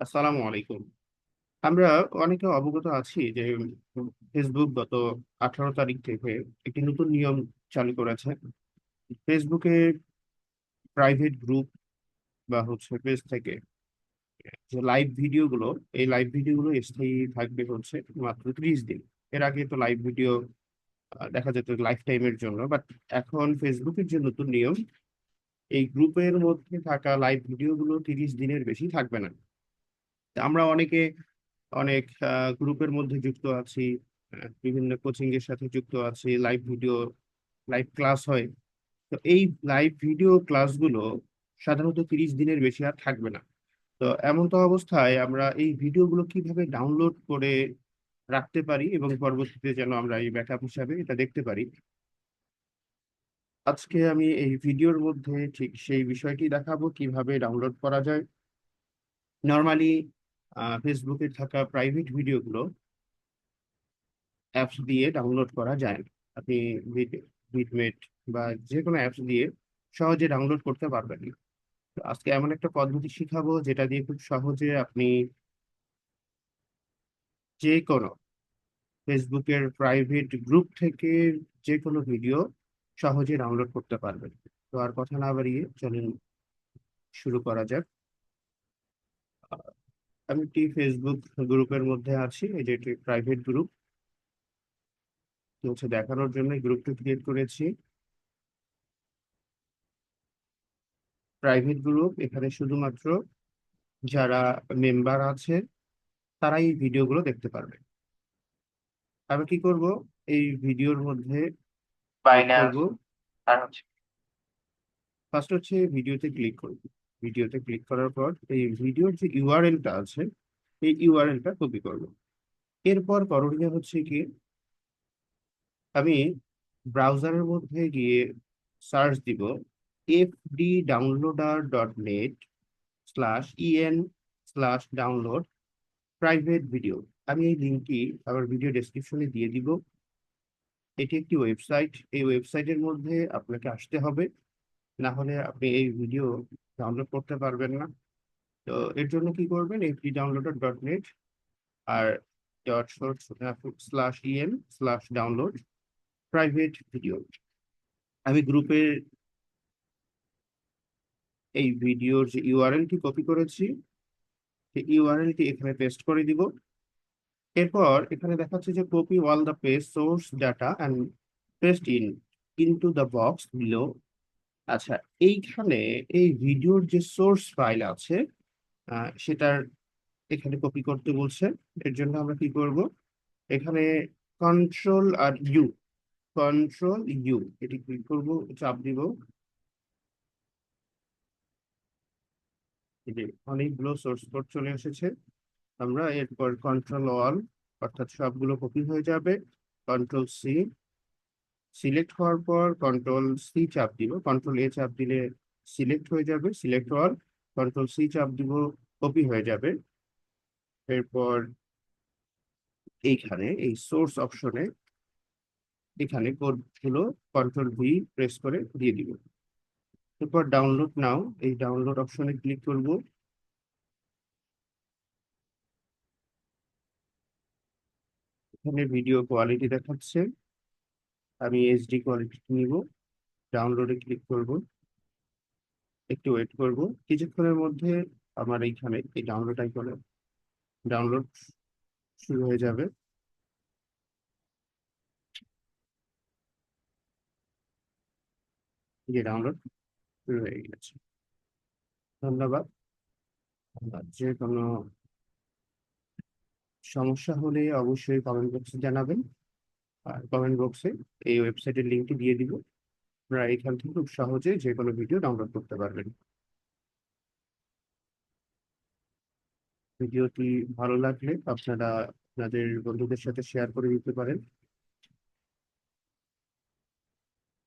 আসসালামু আলাইকুম। আমরা অনেকে অবগত আছি যে ফেসবুক গত আঠারো তারিখ থেকে একটি নতুন নিয়ম চালু করেছে। ফেসবুকে প্রাইভেট গ্রুপ বা হচ্ছে পেজ থেকে যে লাইভ ভিডিওগুলো এই লাইভ ভিডিওগুলো স্থায়ী থাকবে হচ্ছে মাত্র ত্রিশ দিন। এর আগে তো লাইভ ভিডিও দেখা যেত লাইফ টাইমের জন্য বাট এখন ফেসবুকের যে নতুন নিয়ম, এই গ্রুপের মধ্যে থাকা লাইভ ভিডিওগুলো তিরিশ দিনের বেশি থাকবে না। আমরা অনেকে অনেক গ্রুপের মধ্যে যুক্ত আছি বিভিন্ন কোচিং এর সাথে যুক্ত আছি লাইভ ভিডিও লাইভ ক্লাস হয়। তো এই লাইভ ভিডিও ক্লাসগুলো সাধারণত তিরিশ দিনের বেশি আর থাকবে না। তো এমন তো অবস্থায় আমরা এই ভিডিওগুলো কীভাবে ডাউনলোড করে রাখতে পারি এবং পরবর্তীতে যেন আমরা এই ব্যাকআপ হিসাবে এটা দেখতে পারি? আজকে আমি এই ভিডিওর মধ্যে ঠিক সেই বিষয়টি দেখাবো কীভাবে ডাউনলোড করা যায়। নর্মালি ফেসবুকে থাকা প্রাইভেট ভিডিওগুলো অ্যাপস দিয়ে ডাউনলোড করা যায় আপনি বিটমেট বা যে কোনো অ্যাপস দিয়ে সহজে ডাউনলোড করতে পারবেন আজকে এমন একটা পদ্ধতি শিখাবো যেটা দিয়ে খুব সহজে আপনি যে কোনো ফেসবুকের প্রাইভেট গ্রুপ থেকে যে কোনো ভিডিও সহজে ডাউনলোড করতে পারবেন। তো আর কথা না বাড়িয়ে চলুন শুরু করা যাক। আমি একটি ফেসবুক গ্রুপের মধ্যে আছি এই যে একটি প্রাইভেট গ্রুপ হচ্ছে দেখানোর জন্য গ্রুপটি ক্রিয়েট করেছি। প্রাইভেট গ্রুপ এখানে শুধুমাত্র যারা মেম্বার আছে তারাই এই ভিডিওগুলো দেখতে পারবে। আমি কি করব? এই ভিডিওর মধ্যে বাইন্যান্স আর হচ্ছে ফার্স্ট হচ্ছে ভিডিওতে ক্লিক করব। ভিডিওতে ক্লিক করার পর এই ভিডিওর যে ইউআরএলটা আছে, এই ইউআরএলটা কপি করব। এরপর করণীয় হচ্ছে কি, আমি ব্রাউজারের মধ্যে গিয়ে সার্চ দিব FD downloader dot net slash EN slash download private video আমি এই লিঙ্কটি আমার ভিডিও ডেসক্রিপশনে দিয়ে দিব। এটি একটি ওয়েবসাইট। এই ওয়েবসাইটের মধ্যে আপনাকে আসতে হবে। না হলে আপনি এই ভিডিও ডাউনলোড করতে পারবেন না। তো এর জন্য কি করবেন এফডি ডাউনলোডার ডট নেট আর dot slash EN slash download private video আমি গ্রুপের এই ভিডিওর যে ইউআরএলটি কপি করেছি, সেই ইউআরএলটি এখানে পেস্ট করে দিব। এরপর এখানে দেখাচ্ছে যে copy all the page source data and paste in into the box below আচ্ছা এইখানে এই ভিডিওর যে সোর্স ফাইল আছে সেটার এখানে কপি করতে বলছে। এর জন্য আমরা কি করব? এখানে কন্ট্রোল আর ইউ কন্ট্রোল ইউ এটি ক্লিক করব, চাপ দিব। অনেকগুলো সোর্স কোড চলে এসেছে। আমরা এরপর কন্ট্রোল অল অর্থাৎ সবগুলো কপি হয়ে যাবে। কন্ট্রোল সি সিলেক্ট হওয়ার পর কন্ট্রোল সি চাপ দিব। কন্ট্রোল এ চাপ দিলে সিলেক্ট হয়ে যাবে। সিলেক্ট হওয়ার কন্ট্রোল সি চাপ দিব কপি হয়ে যাবে। এরপর এইখানে, এই সোর্স অপশনে এখানে কোডগুলো কন্ট্রোল ভি প্রেস করে দিয়ে দিব। এরপর ডাউনলোড নাও এই ডাউনলোড অপশনে ক্লিক করব। এখানে ভিডিও কোয়ালিটি দেখাচ্ছে। আমি এইচডি কোয়ালিটি নিব ডাউনলোডে ক্লিক করব, একটু ওয়েট করব, কিছুক্ষণের মধ্যে আমার এইখানে এই ডাউনলোড আইকনে ডাউনলোড শুরু হয়ে যাবে। যে ডাউনলোড শুরু হয়ে গেছে। ধন্যবাদ। যে কোনো সমস্যা হলে অবশ্যই কমেন্ট বক্সে জানাবেন। আর কমেন্ট বক্সে এই ওয়েবসাইটের লিঙ্কটি দিয়ে দিব। আপনারা এখান থেকে খুব সহজে যে কোনো ভিডিও ডাউনলোড করতে পারবেন। ভিডিওটি ভালো লাগলে আপনারা আপনাদের বন্ধুদের সাথে শেয়ার করে দিতে পারেন।